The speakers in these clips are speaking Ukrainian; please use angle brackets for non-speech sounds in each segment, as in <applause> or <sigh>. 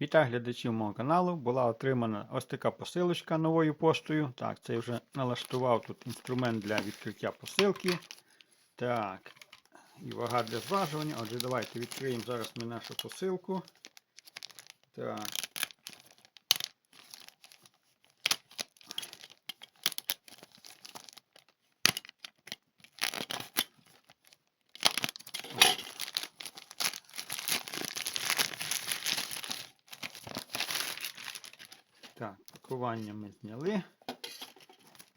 Вітаю глядачів мого каналу. Була отримана ось така посилочка новою поштою. Так, це я вже налаштував тут інструмент для відкриття посилки. Так, і вага для зважування. Отже, давайте відкриємо зараз ми нашу посилку. Так. Так, пакування ми зняли.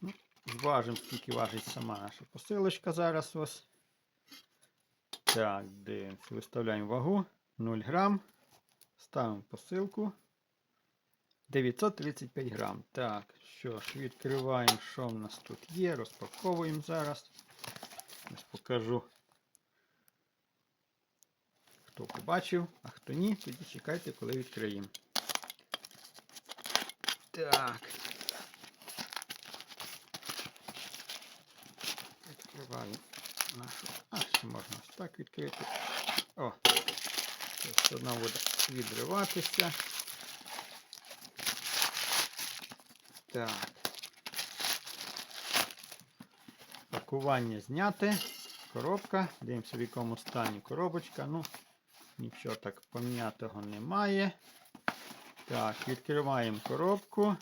Ну, зважимо, скільки важить сама наша посилочка зараз ось. Так, дивимося, виставляємо вагу 0 грам. Ставимо посилку. 935 грам. Так, що ж, відкриваємо, що в нас тут є. Розпаковуємо зараз. Ось покажу. Хто побачив, а хто ні, тоді чекайте, коли відкриємо. Так. Відкриваю нашу. А, ще можна ось так відкрити. О! Ось одна буде відриватися. Так. Пакування зняте. Коробка. Дивимося, в якому стані коробочка. Ну, нічого так пом'ятого немає. Так, відкриваємо коробку.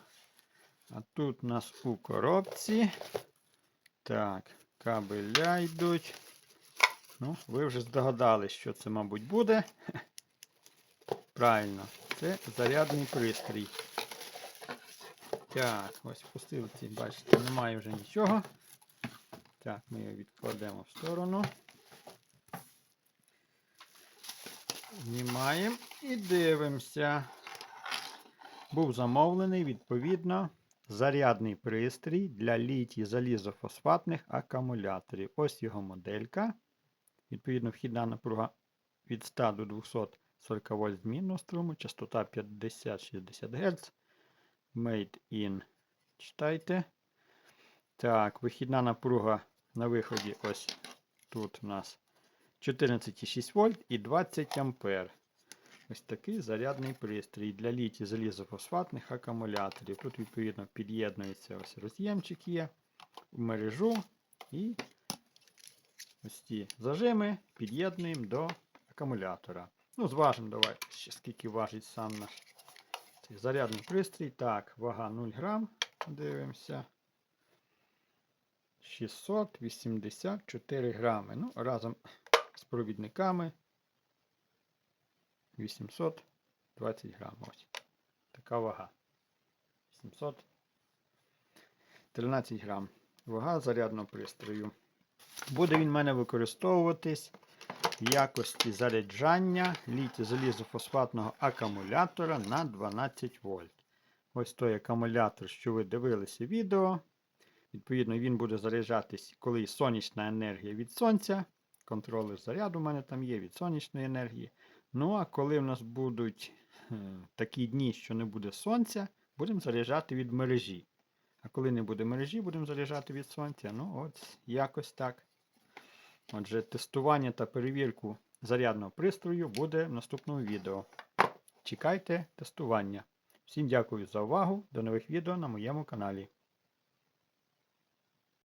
А тут у нас у коробці. Так, кабеля йдуть. Ну, ви вже здогадались, що це, мабуть, буде. <laughs> Правильно, це зарядний пристрій. Так, ось в посилці, бачите, немає вже нічого. Так, ми його відкладемо в сторону. Знімаємо і дивимося. Був замовлений, відповідно, зарядний пристрій для літій залізофосфатних акумуляторів. Ось його моделька. Відповідно, вхідна напруга від 100 до 240 вольт змінного струму, частота 50-60 Гц. Made in. Читайте. Так, вихідна напруга на виході ось тут у нас 14,6 вольт і 20 ампер. Ось такий зарядний пристрій для літій залізофосфатних акумуляторів. Тут, відповідно, під'єднується ось роз'ємчик є в мережу. І ось ці зажими під'єднуємо до акумулятора. Ну, зважимо, давайте ще скільки важить сам наш цей зарядний пристрій. Так, вага 0 грам. Дивимося. 684 грами. Ну, разом з провідниками 820 грам. Ось. Така вага. 713 грам. Вага зарядного пристрою. Буде він в мене використовуватись в якості заряджання літі залізофосфатного акумулятора на 12 вольт. Ось той акумулятор, що ви дивилися відео. Відповідно, він буде заряджатись, коли сонячна енергія від сонця. Контролер заряду у мене там є від сонячної енергії. Ну, а коли в нас будуть е, такі дні, що не буде сонця, будемо заряджати від мережі. А коли не буде мережі, будемо заряджати від сонця. Ну, от якось так. Отже, тестування та перевірку зарядного пристрою буде в наступному відео. Чекайте тестування. Всім дякую за увагу. До нових відео на моєму каналі.